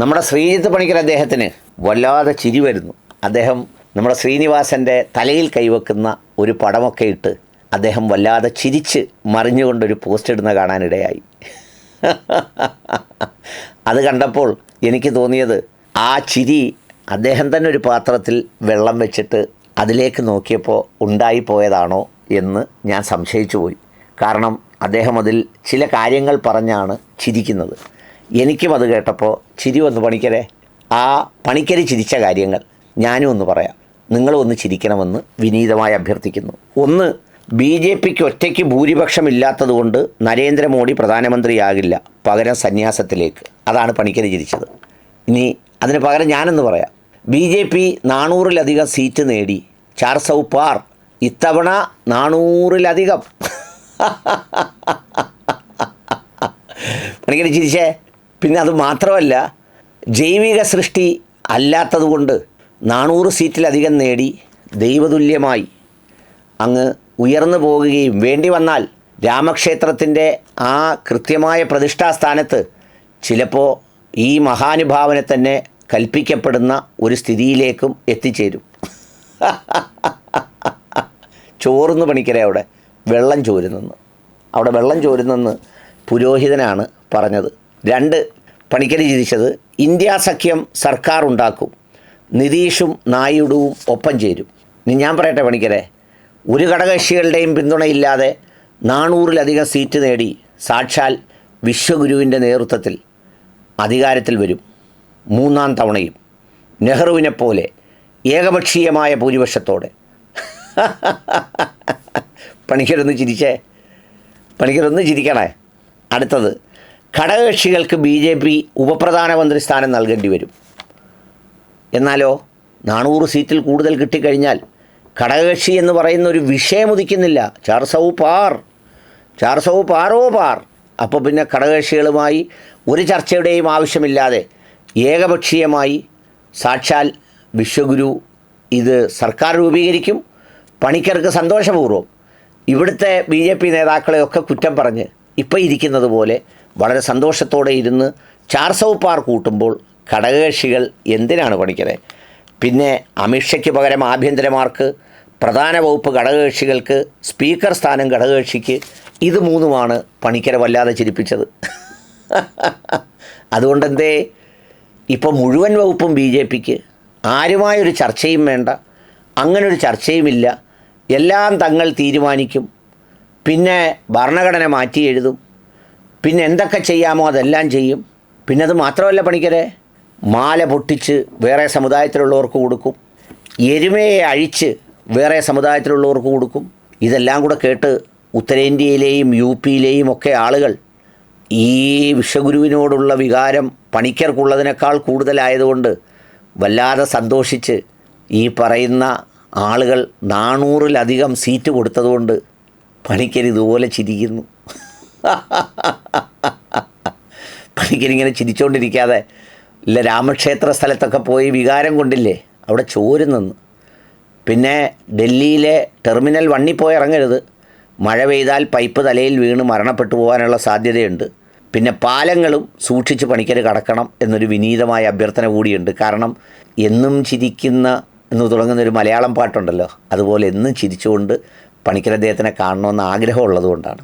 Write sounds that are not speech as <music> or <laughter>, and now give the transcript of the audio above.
നമ്മുടെ ശ്രീജിത്ത് പണിക്കർ അദ്ദേഹത്തിന് വല്ലാതെ ചിരി വരുന്നു. അദ്ദേഹം നമ്മുടെ ശ്രീനിവാസന്റെ തലയിൽ കൈവെക്കുന്ന ഒരു പടമൊക്കെ ഇട്ട് അദ്ദേഹം വല്ലാതെ ചിരിച്ച് മറിഞ്ഞുകൊണ്ടൊരു പോസ്റ്റ് ഇടുന്ന കാണാനിടയായി. അത് കണ്ടപ്പോൾ എനിക്ക് തോന്നിയത് ആ ചിരി അദ്ദേഹം തന്നെ ഒരു പാത്രത്തിൽ വെള്ളം വെച്ചിട്ട് അതിലേക്ക് നോക്കിയപ്പോൾ ഉണ്ടായിപ്പോയതാണോ എന്ന് ഞാൻ സംശയിച്ചു പോയി. കാരണം അദ്ദേഹം അതിൽ ചില കാര്യങ്ങൾ പറഞ്ഞാണ് ചിരിക്കുന്നത്. എനിക്കും അത് കേട്ടപ്പോൾ ചിരി വന്ന് പണിക്കരെ. ആ പണിക്കരി ചിരിച്ച കാര്യങ്ങൾ ഞാനും ഒന്ന് പറയാം. നിങ്ങളും ഒന്ന് ചിരിക്കണമെന്ന് വിനീതമായി അഭ്യർത്ഥിക്കുന്നു. ഒന്ന് ബി ജെ പിക്ക് ഒറ്റയ്ക്ക് ഭൂരിപക്ഷമില്ലാത്തതുകൊണ്ട് നരേന്ദ്രമോദി പ്രധാനമന്ത്രിയാകില്ല പകരം സന്യാസത്തിലേക്ക്. അതാണ് പണിക്കരി ചിരിച്ചത്. ഇനി അതിന് പകരം ഞാനെന്ന് പറയാം. ബി ജെ പി നാനൂറിലധികം സീറ്റ് നേടി. ചാർ സൗ പാർ ഇത്തവണ നാനൂറിലധികം. <laughs> പണിക്കരി ചിരിച്ചേ? പിന്നെ അത് മാത്രമല്ല ജൈവിക സൃഷ്ടി അല്ലാത്തതുകൊണ്ട് നാനൂറ് സീറ്റിലധികം നേടി ദൈവതുല്യമായി. അങ്ങ് ഉയർന്നു പോകുകയും വേണ്ടി വന്നാൽ രാമക്ഷേത്രത്തിന്റെ ആ കൃത്യമായ പ്രതിഷ്ഠാസ്ഥാനത്ത് ചിലപ്പോൾ ഈ മഹാനുഭാവനെ തന്നെ കൽപ്പിക്കപ്പെടുന്ന ഒരു സ്ഥിതിയിലേക്കും എത്തിച്ചേരും. ചോറുന്ന് പണിക്കരെ അവിടെ വെള്ളം ചോരുന്നെന്ന്. അവിടെ വെള്ളം ചോരുന്നെന്ന് പുരോഹിതനാണ് പറഞ്ഞത്. രണ്ട് പണിക്കരി ചിരിച്ചത് ഇന്ത്യ സഖ്യം സർക്കാർ ഉണ്ടാക്കും നിതീഷും നായിഡുവും ഒപ്പം ചേരും. ഇനി ഞാൻ പറയട്ടെ പണിക്കരെ ഒരു ഘടകകക്ഷികളുടെയും പിന്തുണയില്ലാതെ നാനൂറിലധികം സീറ്റ് നേടി സാക്ഷാൽ വിശ്വഗുരുവിന്റെ നേതൃത്വത്തിൽ അധികാരത്തിൽ വരും മൂന്നാം തവണയും. നെഹ്റുവിനെ പോലെ ഏകപക്ഷീയമായ ഭൂരിപക്ഷത്തോടെ. പണിക്കരൊന്ന് ചിരിച്ചേ പണിക്കരൊന്ന് ചിരിക്കണേ. അടുത്തത് ഘടകകക്ഷികൾക്ക് ബി ജെ പി ഉപപ്രധാനമന്ത്രി സ്ഥാനം നൽകേണ്ടി വരും. എന്നാലോ നാനൂറ് സീറ്റിൽ കൂടുതൽ കിട്ടിക്കഴിഞ്ഞാൽ ഘടകകക്ഷി എന്ന് പറയുന്ന ഒരു വിഷയം ഉദിക്കുന്നില്ല. ചാർ സൗ പാർ. ചാർസവു പാറോ പാർ. അപ്പോൾ പിന്നെ ഘടകകക്ഷികളുമായി ഒരു ചർച്ചയുടെയും ആവശ്യമില്ലാതെ ഏകപക്ഷീയമായി സാക്ഷാൽ വിശ്വഗുരു ഇത് സർക്കാർ രൂപീകരിക്കും. പണിക്കർക്ക് സന്തോഷപൂർവം. ഇവിടുത്തെ ബി ജെ പി നേതാക്കളെയൊക്കെ കുറ്റം പറഞ്ഞ് ഇപ്പോൾ ഇരിക്കുന്നത് പോലെ വളരെ സന്തോഷത്തോടെ ഇരുന്ന് ചാർസൗ പാർ കൂട്ടുമ്പോൾ ഘടകകക്ഷികൾ എന്തിനാണ് പണിക്കരെ? പിന്നെ അമിത്ഷയ്ക്ക് പകരം ആഭ്യന്തരമാർക്ക് പ്രധാന വകുപ്പ് ഘടകകക്ഷികൾക്ക് സ്പീക്കർ സ്ഥാനം ഘടകകക്ഷിക്ക് ഇത് മൂന്നുമാണ് പണിക്കരെ വല്ലാതെ ചിരിപ്പിച്ചത്. <laughs> അതുകൊണ്ടെന്തേ ഇപ്പോൾ മുഴുവൻ വകുപ്പും ബി ജെ പിക്ക് ആരുമായൊരു ചർച്ചയും വേണ്ട അങ്ങനൊരു ചർച്ചയുമില്ല. എല്ലാം തങ്ങൾ തീരുമാനിക്കും. പിന്നെ ഭരണഘടന മാറ്റി എഴുതും. പിന്നെ എന്തൊക്കെ ചെയ്യാമോ അതെല്ലാം ചെയ്യും. പിന്നെ അത് മാത്രമല്ല പണിക്കരെ മാല പൊട്ടിച്ച് വേറെ സമുദായത്തിലുള്ളവർക്ക് കൊടുക്കും. എരുമയെ അഴിച്ച് വേറെ സമുദായത്തിലുള്ളവർക്ക് കൊടുക്കും. ഇതെല്ലാം കൂടെ കേട്ട് ഉത്തരേന്ത്യയിലെയും യു പിയിലെയും ഒക്കെ ആളുകൾ ഈ വിശ്വഗുരുവിനോടുള്ള വികാരം പണിക്കർക്കുള്ളതിനേക്കാൾ കൂടുതലായതുകൊണ്ട് വല്ലാതെ സന്തോഷിച്ച് ഈ പറയുന്ന ആളുകൾ നാനൂറിലധികം സീറ്റ് കൊടുത്തതുകൊണ്ട് പണിക്കർ ഇതുപോലെ ചിരിക്കുന്നു. <laughs> പണിക്കരിങ്ങനെ ചിരിച്ചുകൊണ്ടിരിക്കാതെ ഇല്ല രാമക്ഷേത്ര സ്ഥലത്തൊക്കെ പോയി വികാരം കൊണ്ടില്ലേ അവിടെ ചോരുന്നെന്ന് പിന്നെ ഡൽഹിയിലെ ടെർമിനൽ വണ്ണി പോയി ഇറങ്ങരുത്. മഴ പെയ്താൽ പൈപ്പ് തലയിൽ വീണ് മരണപ്പെട്ടു പോകാനുള്ള സാധ്യതയുണ്ട്. പിന്നെ പാലങ്ങളും സൂക്ഷിച്ച് പണിക്കർ കടക്കണം എന്നൊരു വിനീതമായ അഭ്യർത്ഥന കൂടിയുണ്ട്. കാരണം എന്നും ചിരിക്കുന്ന എന്ന് തുടങ്ങുന്ന ഒരു മലയാളം പാട്ടുണ്ടല്ലോ അതുപോലെ എന്നും ചിരിച്ചുകൊണ്ട് പണിക്കർ അദ്ദേഹത്തിനെ കാണണമെന്ന് ആഗ്രഹമുള്ളത് കൊണ്ടാണ്